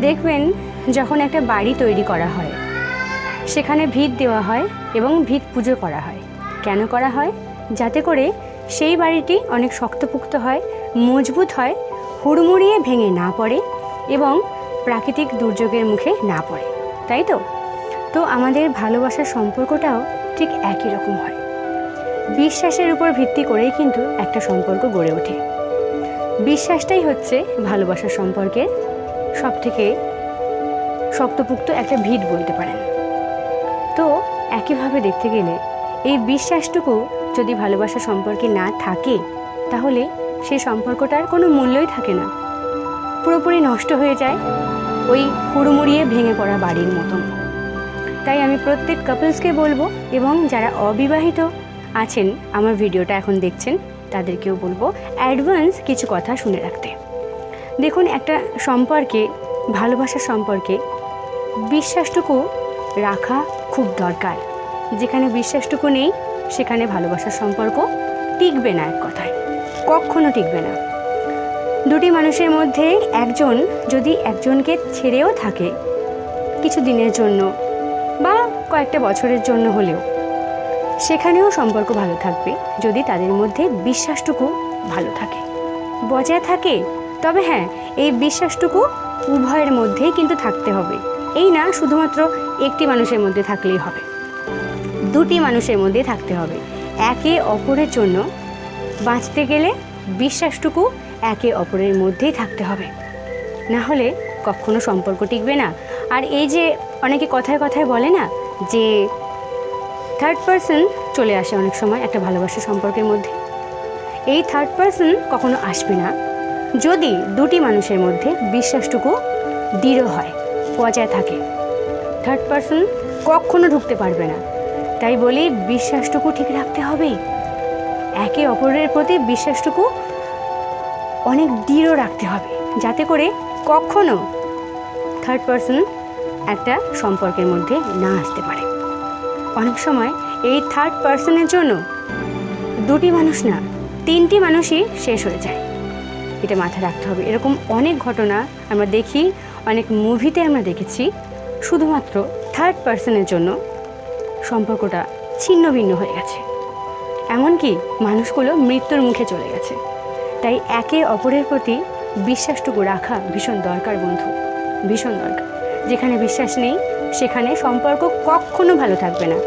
দেখবেন যখন একটা বাড়ি তৈরি করা হয়, সেখানে ভিত দেওয়া হয় এবং ভিত পুজো করা হয়। কেন করা হয়? যাতে করে সেই বাড়িটি অনেক শক্তপুক্ত হয়, মজবুত হয়, হুড়মুড়িয়ে ভেঙে না পড়ে এবং প্রাকৃতিক দুর্যোগের মুখে না পড়ে। তাই তো? তো আমাদের ভালোবাসার সম্পর্কটাও ঠিক একই রকম হয়। বিশ্বাসের উপর ভিত্তি করেই কিন্তু একটা সম্পর্ক গড়ে ওঠে। বিশ্বাসটাই হচ্ছে ভালোবাসার সম্পর্কের সবথেকে শক্তপুক্ত একটা ভিত বলতে পারেন। তো একইভাবে দেখতে গেলে এই বিশ্বাসটুকু যদি ভালোবাসা সম্পর্কে না থাকে, তাহলে সেই সম্পর্কটার কোনো মূল্যই থাকে না। পুরোপুরি নষ্ট হয়ে যায় ওই হুড়মুড়িয়ে ভেঙে পড়া বাড়ির মতন। তাই আমি প্রত্যেক কাপলসকে বলব এবং যারা অবিবাহিত আছেন, আমার ভিডিওটা এখন দেখছেন, তাদেরকেও বলব অ্যাডভান্স কিছু কথা শুনে রাখতে। দেখুন, একটা সম্পর্কে, ভালোবাসার সম্পর্কে বিশ্বাসটুকু রাখা খুব দরকার। যেখানে বিশ্বাসটুকু নেই, সেখানে ভালোবাসার সম্পর্ক টিকবে না এক কথায়। কখনো টিকবে না। দুটি মানুষের মধ্যে একজন যদি একজনকে ছেড়েও থাকে, কিছু দিনের জন্য বা কয়েকটা বছরের জন্য হলেও, সেখানেও সম্পর্ক ভালো থাকবে যদি তাদের মধ্যে বিশ্বাসটুকু ভালো থাকে। বজায় থাকে তবে হ্যাঁ এই বিশ্বাসটুকু উভয়ের মধ্যেই কিন্তু থাকতে হবে। এই না, শুধুমাত্র একটি মানুষের মধ্যে থাকলেই হবে। দুটি মানুষের মধ্যে থাকতে হবে। একে অপরের জন্য বাঁচতে গেলে বিশ্বাসটুকু একে অপরের মধ্যেই থাকতে হবে। না হলে কখনো সম্পর্ক টিকবে না। আর এই যে অনেকে কথায় কথায় বলে না যে থার্ড পার্সন চলে আসে অনেক সময় একটা ভালোবাসা সম্পর্কের মধ্যে। এই থার্ড পার্সন কখনো আসবে না। যদি দুটি মানুষের মধ্যে বিশ্বাসটুকু দৃঢ় হয়, বজায় থাকে থার্ড পার্সন কখনো ঢুকতে পারবে না। তাই বলি বিশ্বাসটুকু ঠিক রাখতে হবে। একে অপরের প্রতি বিশ্বাসটুকু অনেক দৃঢ় রাখতে হবে, যাতে করে কখনো থার্ড পার্সন একটা সম্পর্কের মধ্যে না আসতে পারে। অনেক সময় এই থার্ড পার্সনের জন্য দুটি মানুষ না, তিনটি মানুষই শেষ হয়ে যায়। এটা মাথায় রাখতে হবে। এরকম অনেক ঘটনা আমরা দেখি, অনেক মুভিতে আমরা দেখেছি। শুধুমাত্র থার্ড পার্সনের জন্য সম্পর্কটা ছিন্ন ভিন্ন হয়ে গেছে। এমনকি মানুষগুলো মৃত্যুর মুখে চলে গেছে। তাই একে অপরের প্রতি বিশ্বাসটুকু রাখা ভীষণ দরকার বন্ধু, ভীষণ দরকার। যেখানে বিশ্বাস নেই, সেখানে সম্পর্ক কখনো ভালো থাকবে না।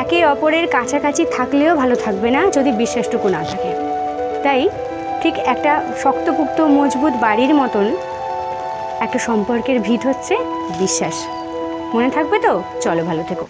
একে অপরের কাছাকাছি থাকলেও ভালো থাকবে না যদি বিশ্বাসটুকু না থাকে। তাই ঠিক একটা শক্তপুক্ত, মজবুত বাড়ির মতন একটা সম্পর্কের ভিত হচ্ছে বিশ্বাস। মনে থাকবে তো? চলো ভালো থেকো।